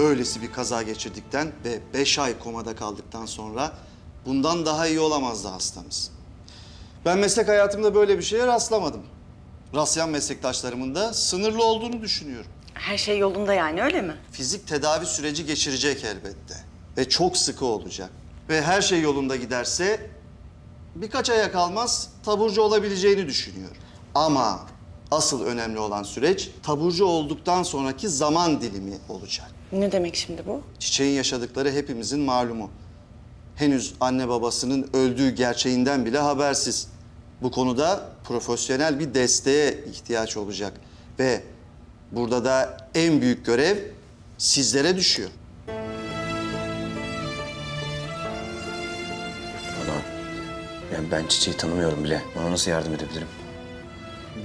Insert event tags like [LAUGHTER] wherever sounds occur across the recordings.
böylesi bir kaza geçirdikten ve beş ay komada kaldıktan sonra bundan daha iyi olamazdı hastamız. Ben meslek hayatımda böyle bir şeye rastlamadım. Rastlayan meslektaşlarımın da sınırlı olduğunu düşünüyorum. Her şey yolunda yani öyle mi? Fizik tedavi süreci geçirecek elbette. Ve çok sıkı olacak. Ve her şey yolunda giderse birkaç aya kalmaz taburcu olabileceğini düşünüyorum. Ama asıl önemli olan süreç taburcu olduktan sonraki zaman dilimi olacak. Ne demek şimdi bu? Çiçeğin yaşadıkları hepimizin malumu. Henüz anne babasının öldüğü gerçeğinden bile habersiz. Bu konuda profesyonel bir desteğe ihtiyaç olacak. Ve burada da en büyük görev sizlere düşüyor. Bana, yani ben çiçeği tanımıyorum bile. Ona nasıl yardım edebilirim?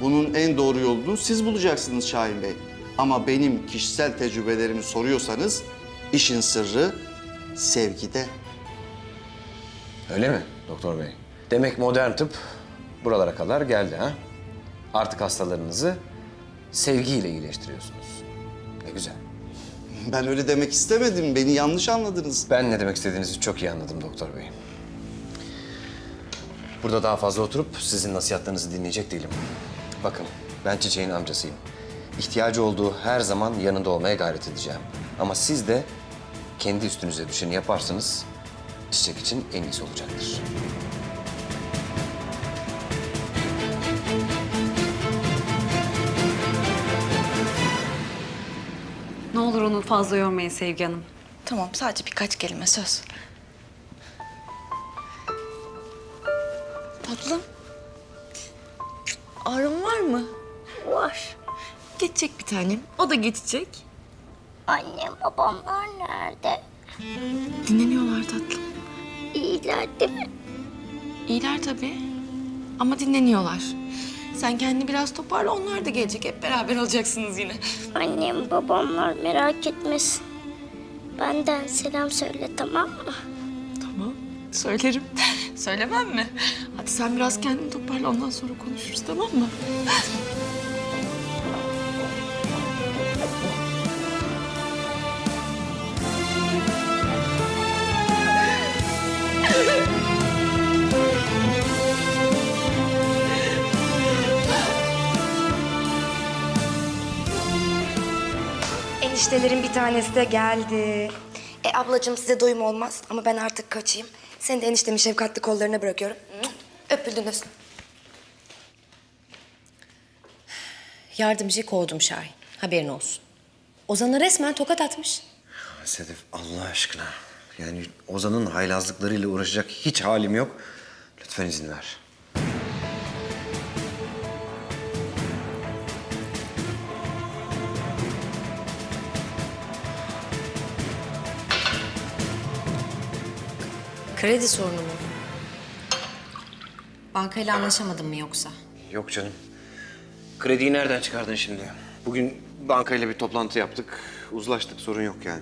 Bunun en doğru yolunu siz bulacaksınız Şahin Bey. Ama benim kişisel tecrübelerimi soruyorsanız işin sırrı sevgide. Öyle mi doktor bey? Demek modern tıp buralara kadar geldi ha? Artık hastalarınızı sevgiyle iyileştiriyorsunuz. Ne güzel. Ben öyle demek istemedim. Beni yanlış anladınız. Ben ne demek istediğinizi çok iyi anladım doktor bey. Burada daha fazla oturup sizin nasihatlerinizi dinleyecek değilim. Bakın ben Çiçek'in amcasıyım. İhtiyacı olduğu her zaman yanında olmaya gayret edeceğim. Ama siz de kendi üstünüze düşeni yaparsanız Çiçek için en iyisi olacaktır. Ne olur onu fazla yormayın Sevgi Hanım. Tamam sadece birkaç kelime söz. Tatlım. Ağrın var mı? Var. Geçecek bir tanem. O da geçecek. Annem babamlar nerede? Dinleniyorlar tatlım. İyiler değil mi? İyiler tabii. Ama dinleniyorlar. Sen kendini biraz toparla onlar da gelecek. Hep beraber olacaksınız yine. Annem babamlar merak etmesin. Benden selam söyle tamam mı? Tamam. Söylerim. [LAUGHS] Söylemem mi? Hadi sen biraz kendini toparla ondan sonra konuşuruz tamam mı? Eniştelerin bir tanesi de geldi. E ablacığım size doyum olmaz ama ben artık kaçayım. Seni de eniştemin şefkatli kollarına bırakıyorum. Öpüldünüz. Yardımcıyı kovdum Şahin. Haberin olsun. Ozan'a resmen tokat atmış. Sedef Allah aşkına. Yani Ozan'ın haylazlıklarıyla uğraşacak hiç halim yok. Lütfen izin ver. Kredi sorunu mu? Bankayla anlaşamadın mı yoksa? Yok canım. Krediyi nereden çıkardın şimdi? Bugün bankayla bir toplantı yaptık. Uzlaştık sorun yok yani.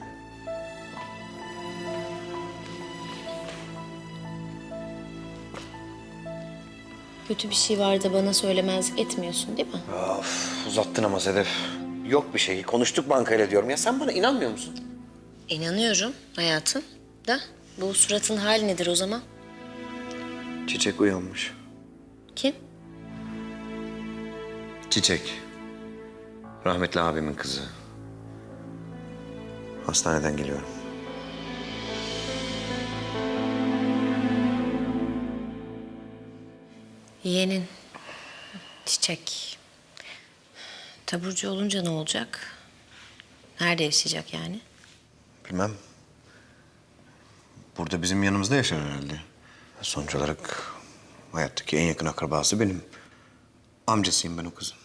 Kötü bir şey var da bana söylemezlik etmiyorsun değil mi? Of uzattın ama Sedef. Yok bir şey. Konuştuk bankayla diyorum. Ya sen bana inanmıyor musun? İnanıyorum hayatım da bu suratın hali nedir o zaman? Çiçek uyanmış. Kim? Çiçek. Rahmetli abimin kızı. Hastaneden geliyorum. Yeğenin. Çiçek. Taburcu olunca ne olacak? Nerede yaşayacak yani? Bilmem. Burada bizim yanımızda yaşar herhalde. Sonuç olarak hayattaki en yakın akrabası benim. Amcasıyım ben o kızın.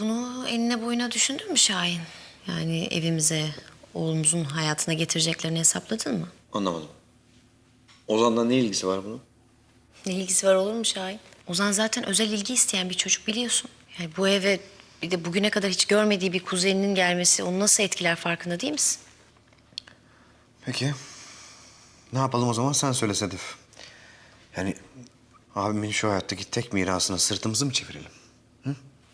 Bunu eline boyuna düşündün mü Şahin? Yani evimize, oğlumuzun hayatına getireceklerini hesapladın mı? Anlamadım. Ozan'la ne ilgisi var bunun? Ne ilgisi var olur mu Şahin? Ozan zaten özel ilgi isteyen bir çocuk biliyorsun. Yani bu eve bir de bugüne kadar hiç görmediği bir kuzeninin gelmesi onu nasıl etkiler farkında değil misin? Peki. Ne yapalım o zaman sen söyle Sedef. Yani abimin şu hayattaki tek mirasına sırtımızı mı çevirelim?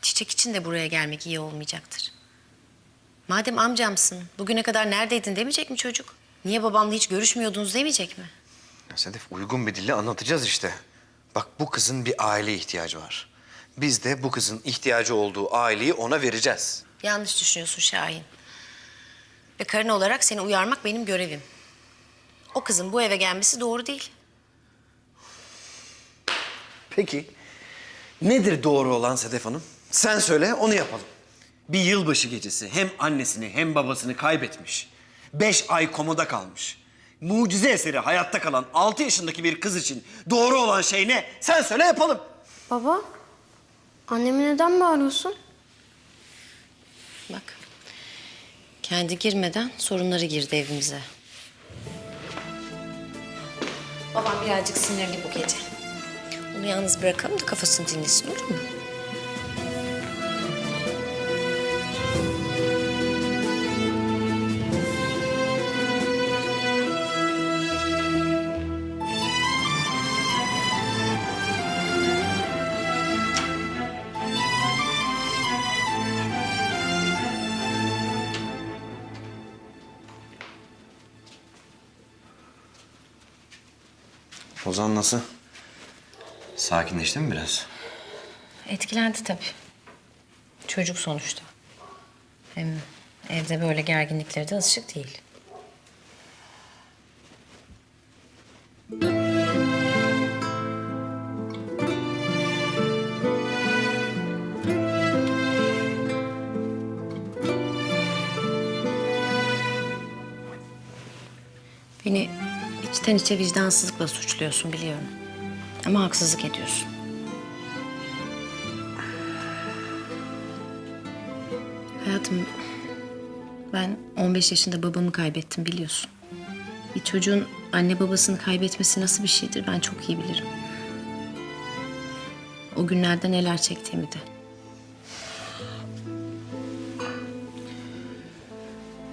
Çiçek için de buraya gelmek iyi olmayacaktır. Madem amcamsın, bugüne kadar neredeydin demeyecek mi çocuk? Niye babamla hiç görüşmüyordunuz demeyecek mi? Ya Sedef uygun bir dille anlatacağız işte. Bak bu kızın bir aile ihtiyacı var. Biz de bu kızın ihtiyacı olduğu aileyi ona vereceğiz. Yanlış düşünüyorsun Şahin. Ve karın olarak seni uyarmak benim görevim. O kızın bu eve gelmesi doğru değil. Peki nedir doğru olan Sedef Hanım? Sen söyle onu yapalım. Bir yılbaşı gecesi hem annesini hem babasını kaybetmiş. Beş ay komoda kalmış. Mucize eseri hayatta kalan altı yaşındaki bir kız için doğru olan şey ne? Sen söyle yapalım. Baba, annemi neden bağırıyorsun? Bak. Kendi girmeden sorunları girdi evimize. Babam birazcık sinirli bu gece. Onu yalnız bırakalım da kafasını dinlesin olur mu? Ozan nasıl? Sakinleşti mi biraz? Etkilendi tabii. Çocuk sonuçta. Hem evde böyle gerginliklere de alışık değil. İçten içe vicdansızlıkla suçluyorsun biliyorum. Ama haksızlık ediyorsun. Hayatım, ben 15 yaşında babamı kaybettim biliyorsun. Bir çocuğun anne babasını kaybetmesi nasıl bir şeydir ben çok iyi bilirim. O günlerde neler çektiğimi de.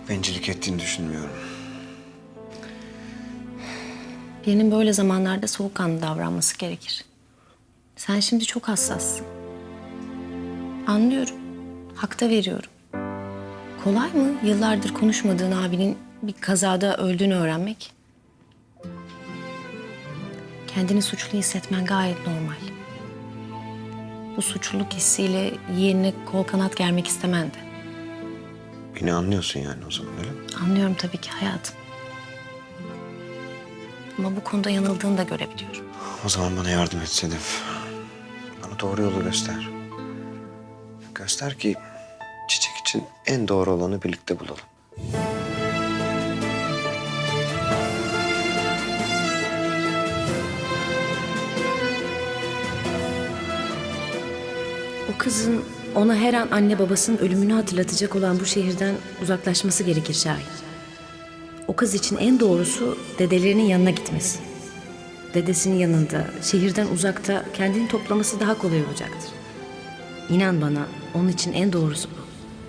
Bencillik ettiğini düşünmüyorum. Birinin böyle zamanlarda soğukkanlı davranması gerekir. Sen şimdi çok hassassın. Anlıyorum. Hakta veriyorum. Kolay mı yıllardır konuşmadığın abinin bir kazada öldüğünü öğrenmek? Kendini suçlu hissetmen gayet normal. Bu suçluluk hissiyle yeğenine kol kanat germek istemen de. Beni anlıyorsun yani o zaman öyle mi? Anlıyorum tabii ki hayatım. Ama bu konuda yanıldığını da görebiliyorum. O zaman bana yardım et Sedef. Bana doğru yolu göster. Göster ki çiçek için en doğru olanı birlikte bulalım. O kızın ona her an anne babasının ölümünü hatırlatacak olan bu şehirden uzaklaşması gerekir Şahin. O kız için en doğrusu dedelerinin yanına gitmesi. Dedesinin yanında, şehirden uzakta kendini toplaması daha kolay olacaktır. İnan bana onun için en doğrusu bu.